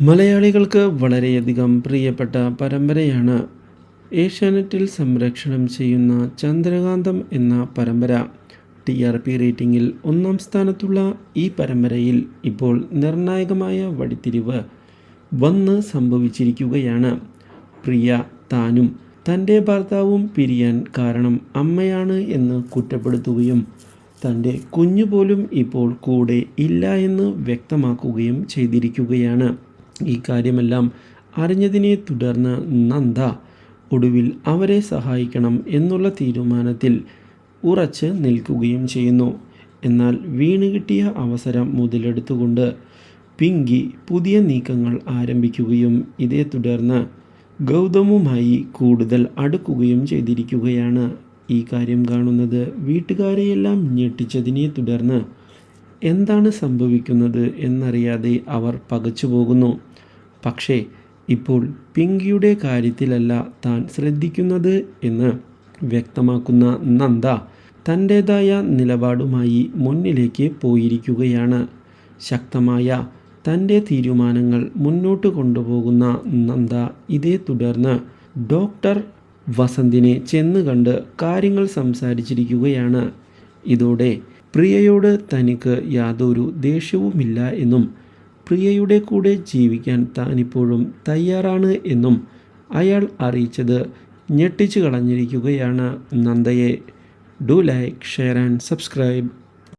മലയാളികൾക്ക് വളരെയധികം പ്രിയപ്പെട്ട പരമ്പരയാണ് ഏഷ്യാനെറ്റിൽ സംരക്ഷണം ചെയ്യുന്ന ചന്ദ്രകാന്തം എന്ന പരമ്പര. ടി ആർ പി റേറ്റിംഗിൽ ഒന്നാം സ്ഥാനത്തുള്ള ഈ പരമ്പരയിൽ ഇപ്പോൾ നിർണായകമായ വഴിത്തിരിവ് വന്ന് സംഭവിച്ചിരിക്കുകയാണ്. പ്രിയ താനും തന്റെ ഭർത്താവും പിരിയാൻ കാരണം അമ്മയാണ് എന്ന് കുറ്റപ്പെടുത്തുകയും തന്റെ കുഞ്ഞു പോലും ഇപ്പോൾ കൂടെ ഇല്ല എന്ന് വ്യക്തമാക്കുകയും ചെയ്തിരിക്കുകയാണ്. ഈ കാര്യമെല്ലാം അറിഞ്ഞതിനെ തുടർന്ന് നന്ദ ഒടുവിൽ അവരെ സഹായിക്കണം എന്നുള്ള തീരുമാനത്തിൽ ഉറച്ച് നിൽക്കുകയും ചെയ്യുന്നു. എന്നാൽ വീണ് കിട്ടിയ അവസരം മുതലെടുത്തുകൊണ്ട് പിങ്കി പുതിയ നീക്കങ്ങൾ ആരംഭിക്കുകയും ഇതേ തുടർന്ന് ഗൗതമുമായി കൂടുതൽ അടുക്കുകയും ചെയ്തിരിക്കുകയാണ് ഈ കാര്യം കാണുന്നത്. വീട്ടുകാരെയെല്ലാം ഞെട്ടിച്ചതിനെ തുടർന്ന് എന്താണ് സംഭവിക്കുന്നത് എന്നറിയാതെ അവർ പകച്ചു പോകുന്നു. പക്ഷേ ഇപ്പോൾ പിങ്കിയുടെ കാര്യത്തിലല്ല താൻ ശ്രദ്ധിക്കുന്നത് എന്ന് വ്യക്തമാക്കുന്ന നന്ദ തന്റേതായ നിലപാടുമായി മുന്നിലേക്ക് പോയിരിക്കുകയാണ്. ശക്തമായ തന്റെ തീരുമാനങ്ങൾ മുന്നോട്ട് കൊണ്ടുപോകുന്ന നന്ദ ഇതേ തുടർന്ന് ഡോക്ടർ വസന്തിനെ ചെന്ന് കണ്ട് കാര്യങ്ങൾ സംസാരിച്ചിരിക്കുകയാണ്. ഇതോടെ പ്രിയയോട് തനിക്ക് യാതൊരു ദേഷ്യവുമില്ല എന്നും പ്രിയയുടെ കൂടെ ജീവിക്കാൻ താനിപ്പോഴും തയ്യാറാണ് എന്നും അയാൾ അറിയിച്ചത് ഞെട്ടിച്ചു കളഞ്ഞിരിക്കുകയാണ് നന്ദയെ. Do like share and subscribe.